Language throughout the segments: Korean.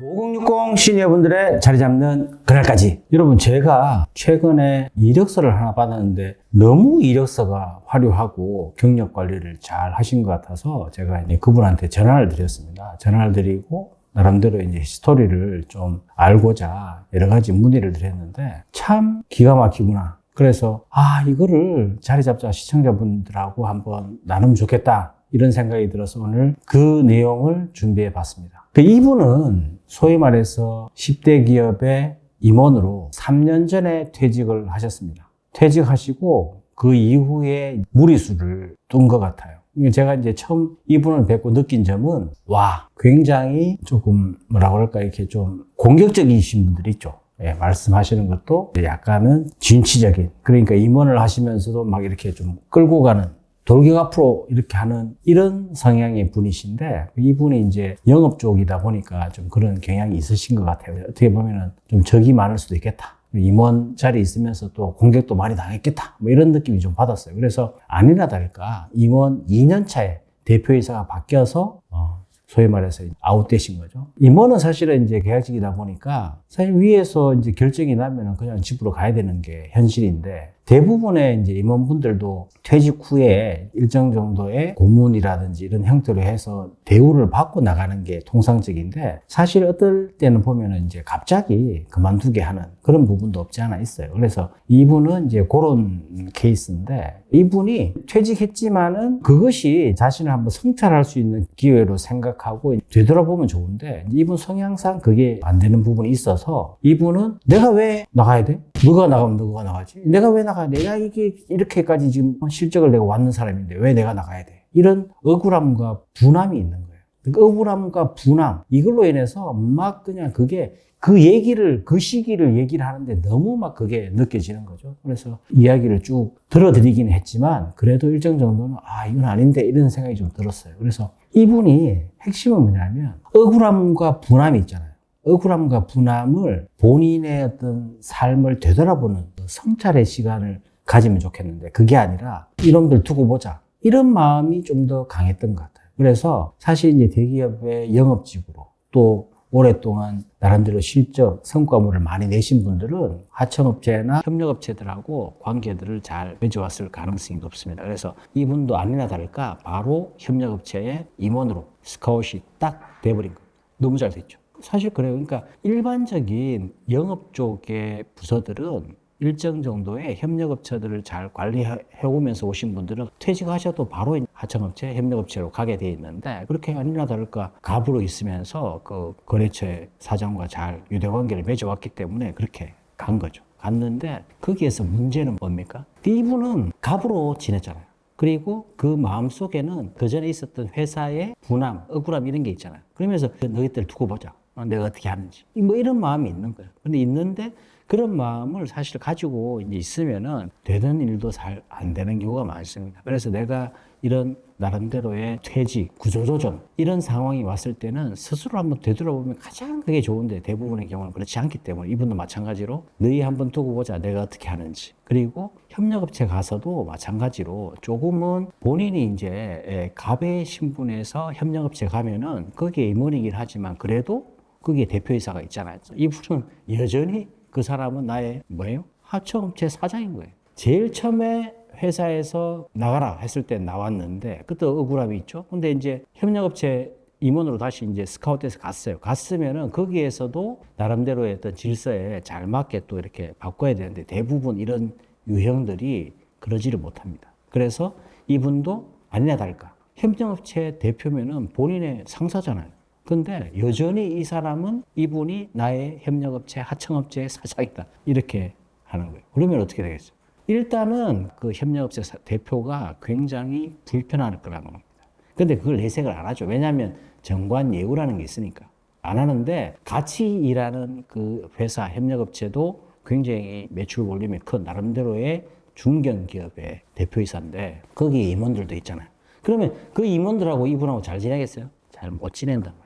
5060 시니어분들의 자리 잡는 그날까지. 여러분, 제가 최근에 이력서를 하나 받았는데 너무 이력서가 화려하고 경력 관리를 잘 하신 것 같아서 제가 이제 그분한테 전화를 드렸습니다. 전화를 드리고 나름대로 이제 스토리를 좀 알고자 여러 가지 문의를 드렸는데 참 기가 막히구나. 그래서 아, 이거를 자리 잡자 시청자분들하고 한번 나누면 좋겠다. 이런 생각이 들어서 오늘 그 내용을 준비해 봤습니다. 그 이분은 소위 말해서 10대 기업의 임원으로 3년 전에 퇴직을 하셨습니다. 퇴직하시고 그 이후에 무리수를 둔 것 같아요. 제가 이제 처음 이분을 뵙고 느낀 점은 와 굉장히 조금 뭐라고 할까 이렇게 좀 공격적이신 분들이 있죠. 예, 말씀하시는 것도 약간은 진취적인 그러니까 임원을 하시면서도 막 이렇게 좀 끌고 가는 돌격 앞으로 이렇게 하는 이런 성향의 분이신데 이분이 이제 영업 쪽이다 보니까 좀 그런 경향이 있으신 것 같아요. 어떻게 보면은 좀 적이 많을 수도 있겠다. 임원 자리 있으면서 또 공격도 많이 당했겠다. 뭐 이런 느낌이 좀 받았어요. 그래서 아니나 다를까 임원 2년 차에 대표이사가 바뀌어서 어, 소위 말해서 아웃되신 거죠. 임원은 사실은 이제 계약직이다 보니까 사실 위에서 이제 결정이 나면은 그냥 집으로 가야 되는 게 현실인데 대부분의 이제 임원분들도 퇴직 후에 일정 정도의 고문이라든지 이런 형태로 해서 대우를 받고 나가는 게 통상적인데 사실 어떨 때는 보면은 이제 갑자기 그만두게 하는 그런 부분도 없지 않아 있어요. 그래서 이분은 이제 그런 케이스인데 이분이 퇴직했지만은 그것이 자신을 한번 성찰할 수 있는 기회로 생각하고 되돌아보면 좋은데 이분 성향상 그게 안 되는 부분이 있어서 이분은 내가 왜 나가야 돼? 누가 나가면 누가 나가지? 내가 왜 돼? 야, 이게 이렇게까지 지금 실적을 내고 왔는 사람인데 왜 내가 나가야 돼? 이런 억울함과 분함이 있는 거예요. 그러니까 억울함과 분함, 이걸로 인해서 막 그냥 그게 그 얘기를, 그 시기를 얘기를 하는데 너무 막 그게 느껴지는 거죠. 그래서 이야기를 쭉 들어드리긴 했지만 그래도 일정 정도는 아, 이건 아닌데 이런 생각이 좀 들었어요. 그래서 이분이 핵심은 뭐냐면 억울함과 분함이 있잖아요. 억울함과 분함을 본인의 어떤 삶을 되돌아보는 그 성찰의 시간을 가지면 좋겠는데 그게 아니라 이놈들 두고 보자. 이런 마음이 좀 더 강했던 것 같아요. 그래서 사실 이제 대기업의 영업직으로 또 오랫동안 나름대로 실적, 성과물을 많이 내신 분들은 하청업체나 협력업체들하고 관계들을 잘 맺어왔을 가능성이 높습니다. 그래서 이분도 아니나 다를까 바로 협력업체의 임원으로 스카웃이 딱 돼버린 거예요. 너무 잘 됐죠. 사실 그래요. 그러니까 일반적인 영업 쪽의 부서들은 일정 정도의 협력업체들을 잘 관리해 오면서 오신 분들은 퇴직하셔도 바로 하청업체, 협력업체로 가게 돼 있는데 그렇게 아니나 다를까 갑으로 있으면서 그 거래처의 사장과 잘 유대관계를 맺어왔기 때문에 그렇게 간 거죠. 갔는데 거기에서 문제는 뭡니까? 이분은 갑으로 지냈잖아요. 그리고 그 마음 속에는 그 전에 있었던 회사의 분함, 억울함 이런 게 있잖아요. 그러면서 너희들 두고 보자. 어, 내가 어떻게 하는지. 뭐 이런 마음이 있는 거예요. 근데 있는데 그런 마음을 사실 가지고 이제 있으면은 되는 일도 잘 안 되는 경우가 많습니다. 그래서 내가 이런 나름대로의 퇴직, 구조조정 이런 상황이 왔을 때는 스스로 한번 되돌아보면 가장 그게 좋은데 대부분의 경우는 그렇지 않기 때문에 이분도 마찬가지로 너희 한번 두고 보자 내가 어떻게 하는지 그리고 협력업체 가서도 마찬가지로 조금은 본인이 이제 갑의 신분에서 협력업체 가면은 거기에 임원이긴 하지만 그래도 거기에 대표이사가 있잖아요. 이분은 여전히 그 사람은 나의 뭐예요? 하청업체 사장인 거예요. 제일 처음에 회사에서 나가라 했을 때 나왔는데 그때 억울함이 있죠. 근데 이제 협력업체 임원으로 다시 이제 스카우트에서 갔어요. 갔으면은 거기에서도 나름대로의 어떤 질서에 잘 맞게 또 이렇게 바꿔야 되는데 대부분 이런 유형들이 그러지를 못합니다. 그래서 이분도 아니나 다를까. 협력업체 대표면은 본인의 상사잖아요. 근데 여전히 이 사람은 이분이 나의 협력업체, 하청업체의 사장이다. 이렇게 하는 거예요. 그러면 어떻게 되겠어요? 일단은 그 협력업체 대표가 굉장히 불편할 거라는 겁니다. 근데 그걸 내색을 안 하죠. 왜냐하면 정관 예우라는 게 있으니까. 안 하는데 같이 일하는 그 회사, 협력업체도 굉장히 매출 볼륨이 큰 나름대로의 중견기업의 대표이사인데 거기 임원들도 있잖아요. 그러면 그 임원들하고 이분하고 잘 지내겠어요? 잘못 말이에요.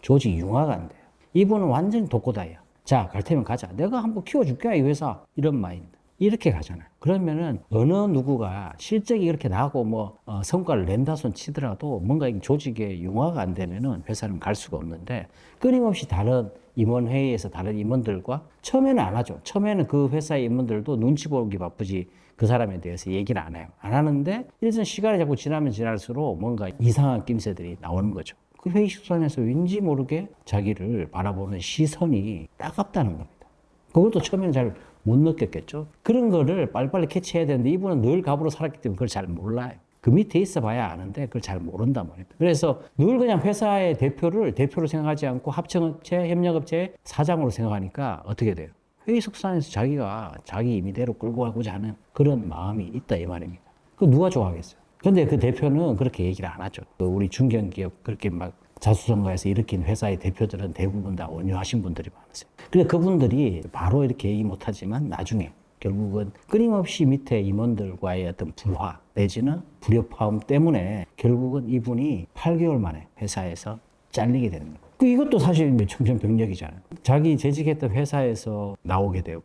조직 융화가 안 돼요. 이분은 완전히 독고다이야. 자, 갈 테면 가자. 내가 한번 키워줄게, 이 회사. 이런 마인드. 이렇게 가잖아요. 그러면은 어느 누구가 실적이 이렇게 나고 뭐 어, 성과를 낸다 손 치더라도 뭔가 이 조직에 융화가 안 되면은 회사는 갈 수가 없는데 끊임없이 다른 임원 회의에서 다른 임원들과 처음에는 안 하죠. 처음에는 그 회사의 임원들도 눈치 보기 바쁘지 그 사람에 대해서 얘기를 안 해요. 안 하는데 일정 시간이 자꾸 지나면 지날수록 뭔가 이상한 낌새들이 나오는 거죠. 그 회의 식선에서 왠지 모르게 자기를 바라보는 시선이 따갑다는 겁니다. 그것도 처음에는 잘 못 느꼈겠죠. 그런 거를 빨리빨리 캐치해야 되는데 이분은 늘 갑으로 살았기 때문에 그걸 잘 몰라요. 그 밑에 있어 봐야 아는데 그걸 잘 모른단 말이에요. 그래서 늘 그냥 회사의 대표를 대표로 생각하지 않고 합청업체, 협력업체 사장으로 생각하니까 어떻게 돼요? 회의 속산에서 자기가 자기 임의대로 끌고 가고자 하는 그런 마음이 있다 이 말입니다. 그 누가 좋아하겠어요? 근데 그 대표는 그렇게 얘기를 안 하죠. 그 우리 중견기업 그렇게 막 자수성가해서 일으킨 회사의 대표들은 대부분 다 온유하신 분들이 많으세요. 근데 그분들이 바로 이렇게 얘기 못하지만 나중에 결국은 끊임없이 밑에 임원들과의 어떤 불화 내지는 불협화음 때문에 결국은 이분이 8개월 만에 회사에서 잘리게 되는 거예요. 그 이것도 사실 청천벽력이잖아요. 자기 재직했던 회사에서 나오게 되고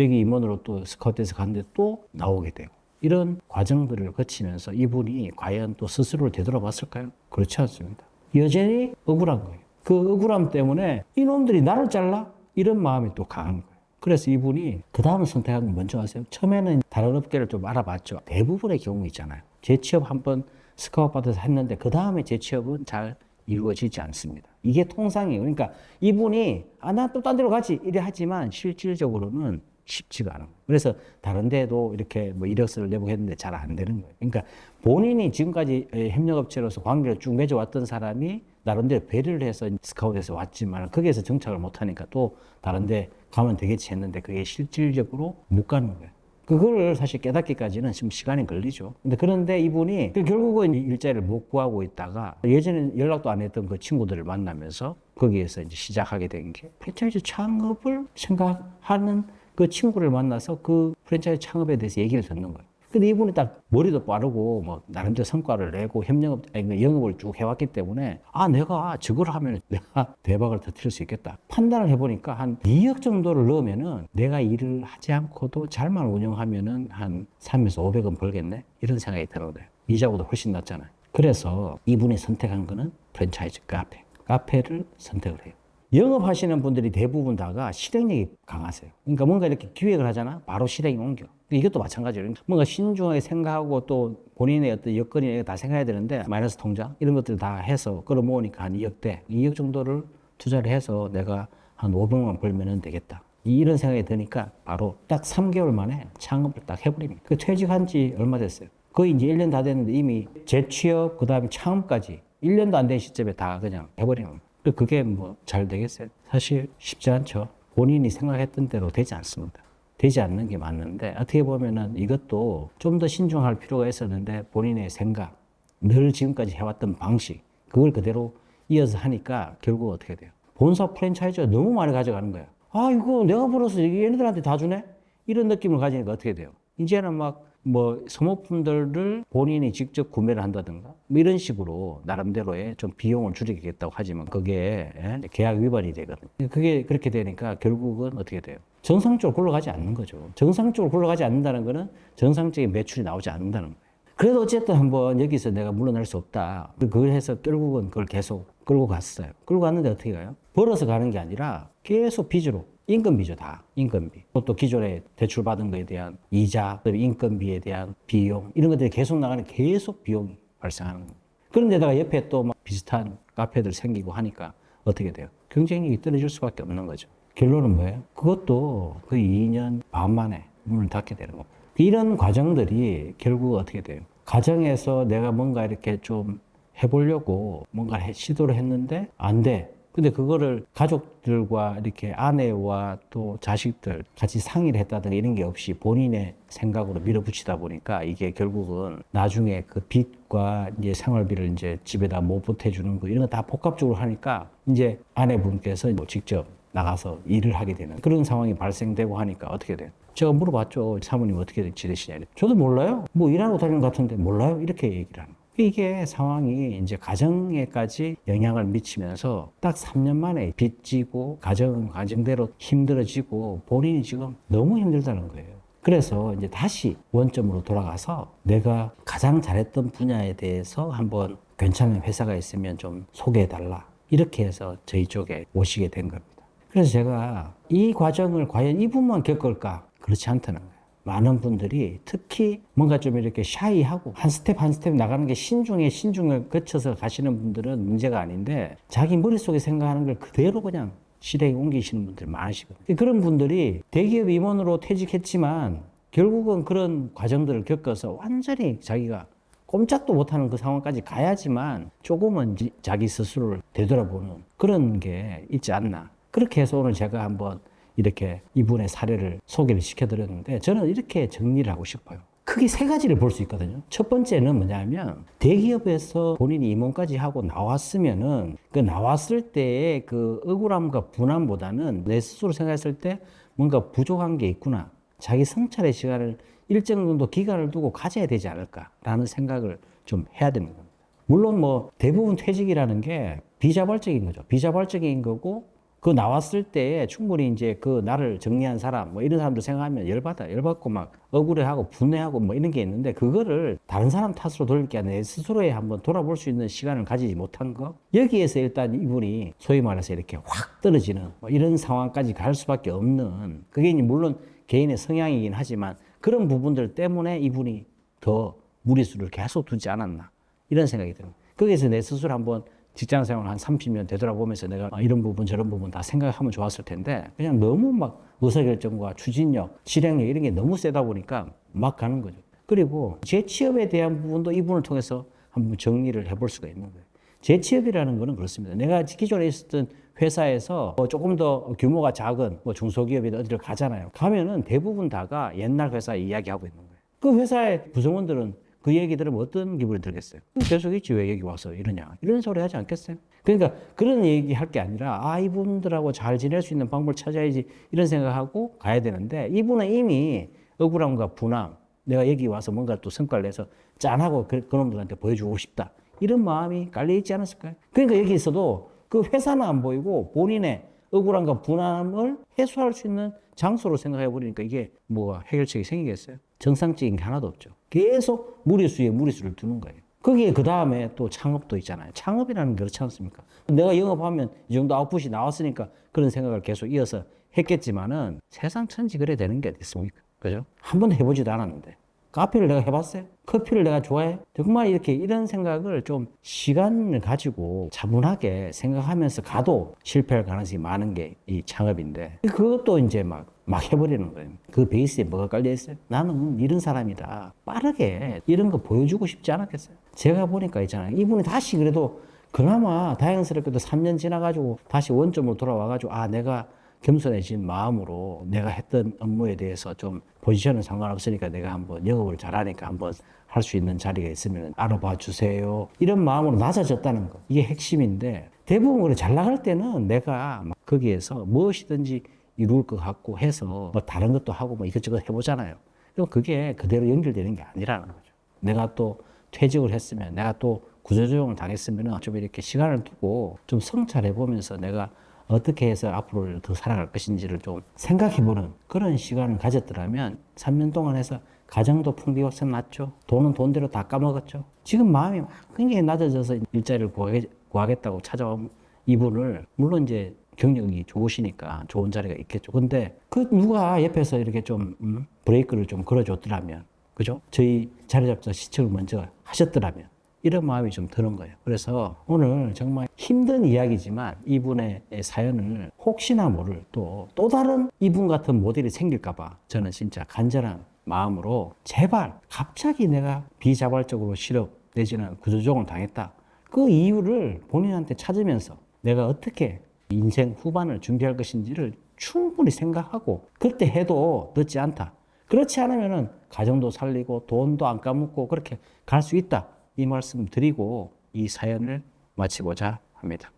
여기 임원으로 또 스카우트에서 갔는데 또 나오게 되고 이런 과정들을 거치면서 이분이 과연 또 스스로를 되돌아봤을까요? 그렇지 않습니다. 여전히 억울한 거예요. 그 억울함 때문에 이놈들이 나를 잘라? 이런 마음이 또 강한 거예요. 그래서 이분이 그 다음 선택한 건 먼저 하세요. 처음에는 다른 업계를 좀 알아봤죠. 대부분의 경우 있잖아요. 재취업 한번 스카웃 받아서 했는데 그 다음에 재취업은 잘 이루어지지 않습니다. 이게 통상이에요. 그러니까 이분이 아, 나 또 딴 데로 가지 이래 하지만 실질적으로는 쉽지가 않아요. 그래서 다른 데도 이렇게 뭐 이력서를 내보고 했는데 잘 안 되는 거예요. 그러니까 본인이 지금까지 협력업체로서 관계를 쭉 맺어왔던 사람이 나름대로 배려를 해서 스카웃에서 왔지만 거기에서 정착을 못하니까 또 다른 데 가면 되겠지 했는데 그게 실질적으로 못 가는 거예요. 그걸 사실 깨닫기까지는 지금 시간이 걸리죠. 근데 그런데 이분이 그 결국은 일자리를 못 구하고 있다가 예전에 연락도 안 했던 그 친구들을 만나면서 거기에서 이제 시작하게 된 게 프랜차이즈 창업을 생각하는 그 친구를 만나서 그 프랜차이즈 창업에 대해서 얘기를 듣는 거예요. 근데 이분이 딱 머리도 빠르고 뭐 나름대로 성과를 내고 협력업 아니 그 영업을 쭉 해왔기 때문에 아 내가 저걸 하면 내가 대박을 터뜨릴 수 있겠다. 판단을 해보니까 한 2억 정도를 넣으면은 내가 일을 하지 않고도 잘만 운영하면은 한 3에서 500원 벌겠네? 이런 생각이 거예요. 이자보다 훨씬 낫잖아요. 그래서 이분이 선택한 거는 프랜차이즈 카페. 카페를 선택을 해요 영업하시는 분들이 대부분 다가 실행력이 강하세요. 그러니까 뭔가 이렇게 기획을 하잖아. 바로 실행이 옮겨. 이것도 마찬가지예요. 뭔가 신중하게 생각하고 또 본인의 어떤 여건이 다 생각해야 되는데 마이너스 통장 이런 것들 다 해서 끌어모으니까 한 2억대, 2억 정도를 투자를 해서 내가 한 500만 벌면은 되겠다. 이런 생각이 드니까 바로 딱 3개월 만에 창업을 딱 해버립니다. 그 퇴직한 지 얼마 됐어요? 거의 이제 1년 다 됐는데 이미 재취업, 그 다음에 창업까지 1년도 안 된 시점에 다 그냥 해버리는. 그게 뭐 잘 되겠어요? 사실 쉽지 않죠. 본인이 생각했던 대로 되지 않습니다. 되지 않는 게 맞는데 어떻게 보면은 이것도 좀 더 신중할 필요가 있었는데 본인의 생각, 늘 지금까지 해왔던 방식 그걸 그대로 이어서 하니까 결국 어떻게 돼요? 본사 프랜차이즈가 너무 많이 가져가는 거예요. 아 이거 내가 벌어서 얘네들한테 다 주네? 이런 느낌을 가지니까 어떻게 돼요? 이제는 막 뭐 소모품들을 본인이 직접 구매를 한다든가 뭐 이런 식으로 나름대로의 좀 비용을 줄이겠다고 하지만 그게 예? 계약 위반이 되거든요. 그게 그렇게 되니까 결국은 어떻게 돼요? 정상적으로 굴러가지 않는 거죠. 정상적으로 굴러가지 않는다는 거는 정상적인 매출이 나오지 않는다는 거예요. 그래도 어쨌든 한번 여기서 내가 물러날 수 없다. 그걸 해서 결국은 그걸 계속 끌고 갔어요. 끌고 갔는데 어떻게 가요? 벌어서 가는 게 아니라 계속 빚으로 인건비죠, 다. 인건비. 또 기존에 대출받은 거에 대한 이자, 인건비에 대한 비용, 이런 것들이 계속 나가는 계속 비용이 발생하는 거예요. 그런데다가 옆에 또막 비슷한 카페들 생기고 하니까 어떻게 돼요? 경쟁력이 떨어질 수밖에 없는 거죠. 결론은 뭐예요? 그것도 거의 2년 반 만에 문을 닫게 되는 겁니다. 이런 과정들이 결국 어떻게 돼요? 가정에서 내가 뭔가 이렇게 좀 해보려고 뭔가 시도를 했는데 안 돼. 근데 그거를 가족들과 이렇게 아내와 또 자식들 같이 상의를 했다든가 이런 게 없이 본인의 생각으로 밀어붙이다 보니까 이게 결국은 나중에 그 빚과 이제 생활비를 이제 집에다 못 보태주는 거 이런 거 다 복합적으로 하니까 이제 아내분께서 뭐 직접 나가서 일을 하게 되는 그런 상황이 발생되고 하니까 어떻게 돼요? 제가 물어봤죠. 사모님 어떻게 지내시냐. 저도 몰라요. 뭐 일하러 다니는 것 같은데 몰라요. 이렇게 얘기를 하는. 이게 상황이 이제 가정에까지 영향을 미치면서 딱 3년 만에 빚지고 가정은 가정대로 힘들어지고 본인이 지금 너무 힘들다는 거예요. 그래서 이제 다시 원점으로 돌아가서 내가 가장 잘했던 분야에 대해서 한번 괜찮은 회사가 있으면 좀 소개해달라. 이렇게 해서 저희 쪽에 오시게 된 겁니다. 그래서 제가 이 과정을 과연 이분만 겪을까? 그렇지 않다는 거예요. 많은 분들이 특히 뭔가 좀 이렇게 샤이하고 한 스텝 한 스텝 나가는 게 신중에 신중을 거쳐서 가시는 분들은 문제가 아닌데 자기 머릿속에 생각하는 걸 그대로 그냥 실행에 옮기시는 분들이 많으시거든요. 그런 분들이 대기업 임원으로 퇴직했지만 결국은 그런 과정들을 겪어서 완전히 자기가 꼼짝도 못하는 그 상황까지 가야지만 조금은 지- 자기 스스로를 되돌아보는 그런 게 있지 않나. 그렇게 해서 오늘 제가 한번 이렇게 이분의 사례를 소개를 시켜드렸는데 저는 이렇게 정리를 하고 싶어요. 크게 세 가지를 볼 수 있거든요. 첫 번째는 뭐냐면 대기업에서 본인이 임원까지 하고 나왔으면은 그 나왔을 때의 그 억울함과 분함보다는 내 스스로 생각했을 때 뭔가 부족한 게 있구나. 자기 성찰의 시간을 일정 정도 기간을 두고 가져야 되지 않을까라는 생각을 좀 해야 되는 겁니다. 물론 뭐 대부분 퇴직이라는 게 비자발적인 거죠. 비자발적인 거고 그 나왔을 때 충분히 이제 그 나를 정리한 사람 뭐 이런 사람들 생각하면 열받아 열받고 막 억울해하고 분해하고 뭐 이런 게 있는데 그거를 다른 사람 탓으로 돌릴 게 아니라 내 스스로에 한번 돌아볼 수 있는 시간을 가지지 못한 거 여기에서 일단 이분이 소위 말해서 이렇게 확 떨어지는 뭐 이런 상황까지 갈 수밖에 없는 그게 물론 개인의 성향이긴 하지만 그런 부분들 때문에 이분이 더 무리수를 계속 두지 않았나 이런 생각이 듭니다. 거기서 내 스스로 한번 직장 생활 한 30년 되돌아보면서 내가 아, 이런 부분 저런 부분 다 생각하면 좋았을 텐데 그냥 너무 막 의사결정과 추진력, 실행력 이런 게 너무 세다 보니까 막 가는 거죠. 그리고 제 취업에 대한 부분도 이분을 통해서 한번 정리를 해볼 수가 있는 거예요. 제 취업이라는 거는 그렇습니다. 내가 기존에 있었던 회사에서 뭐 조금 더 규모가 작은 뭐 중소기업이나 어디를 가잖아요. 가면은 대부분 다가 옛날 회사 이야기하고 있는 거예요. 그 회사의 구성원들은 그 얘기 들으면 어떤 기분이 들겠어요? 계속 있지 왜 여기 와서 이러냐 이런 소리 하지 않겠어요? 그러니까 그런 얘기 할 게 아니라 아 이분들하고 잘 지낼 수 있는 방법을 찾아야지 이런 생각하고 가야 되는데 이분은 이미 억울함과 분함 내가 여기 와서 뭔가 또 성과를 내서 짠하고 그, 그놈들한테 보여주고 싶다 이런 마음이 깔려 있지 않았을까요? 그러니까 여기 있어도 그 회사는 안 보이고 본인의 억울함과 분함을 해소할 수 있는 장소로 생각해 버리니까 이게 뭐가 해결책이 생기겠어요? 정상적인 게 하나도 없죠. 계속 무리수에 무리수를 두는 거예요. 거기에 그 다음에 또 창업도 있잖아요. 창업이라는 게 그렇지 않습니까? 내가 영업하면 이 정도 아웃풋이 나왔으니까 그런 생각을 계속 이어서 했겠지만은 세상 천지 그래 되는 게 어딨습니까? 그죠? 한 번도 해보지도 않았는데. 카페를 내가 해봤어요? 커피를 내가 좋아해? 정말 이렇게 이런 생각을 좀 시간을 가지고 차분하게 생각하면서 가도 실패할 가능성이 많은 게 이 창업인데 그것도 이제 막, 막 해버리는 거예요. 그 베이스에 뭐가 깔려있어요? 나는 이런 사람이다. 빠르게 이런 거 보여주고 싶지 않았겠어요? 제가 보니까 있잖아요. 이분이 다시 그래도 그나마 다행스럽게도 3년 지나가지고 다시 원점으로 돌아와가지고 아, 내가 겸손해진 마음으로 내가 했던 업무에 대해서 좀 포지션은 상관없으니까 내가 한번 영업을 잘하니까 한번 할 수 있는 자리가 있으면 알아봐 주세요. 이런 마음으로 낮아졌다는 거. 이게 핵심인데 대부분 그래 잘 나갈 때는 내가 막 거기에서 무엇이든지 이룰 것 같고 해서 뭐 다른 것도 하고 뭐 이것저것 해보잖아요. 그럼 그게 그대로 연결되는 게 아니라는 거죠. 내가 또 퇴직을 했으면 내가 또 구조조정을 당했으면 좀 이렇게 시간을 두고 좀 성찰해 보면서 내가 어떻게 해서 앞으로 더 살아갈 것인지를 좀 생각해보는 그런 시간을 가졌더라면 3년 동안 해서 가정도 풍비박산 났죠. 돈은 돈대로 다 까먹었죠. 지금 마음이 막 굉장히 낮아져서 일자리를 구하겠, 구하겠다고 찾아온 이분을 물론 이제 경력이 좋으시니까 좋은 자리가 있겠죠. 근데 그 누가 옆에서 이렇게 좀 음, 브레이크를 좀 걸어줬더라면 그죠? 저희 자리 잡자 시청을 먼저 하셨더라면 이런 마음이 좀 드는 거예요. 그래서 오늘 정말 힘든 이야기지만 이분의 사연을 혹시나 모를 또, 또 다른 이분 같은 모델이 생길까봐 저는 진짜 간절한 마음으로 제발 갑자기 내가 비자발적으로 실업 내지는 구조조정을 당했다. 그 이유를 본인한테 찾으면서 내가 어떻게 인생 후반을 준비할 것인지를 충분히 생각하고 그때 해도 늦지 않다. 그렇지 않으면은 가정도 살리고 돈도 안 까먹고 그렇게 갈 수 있다. 이 말씀 드리고 이 사연을 마치고자 합니다.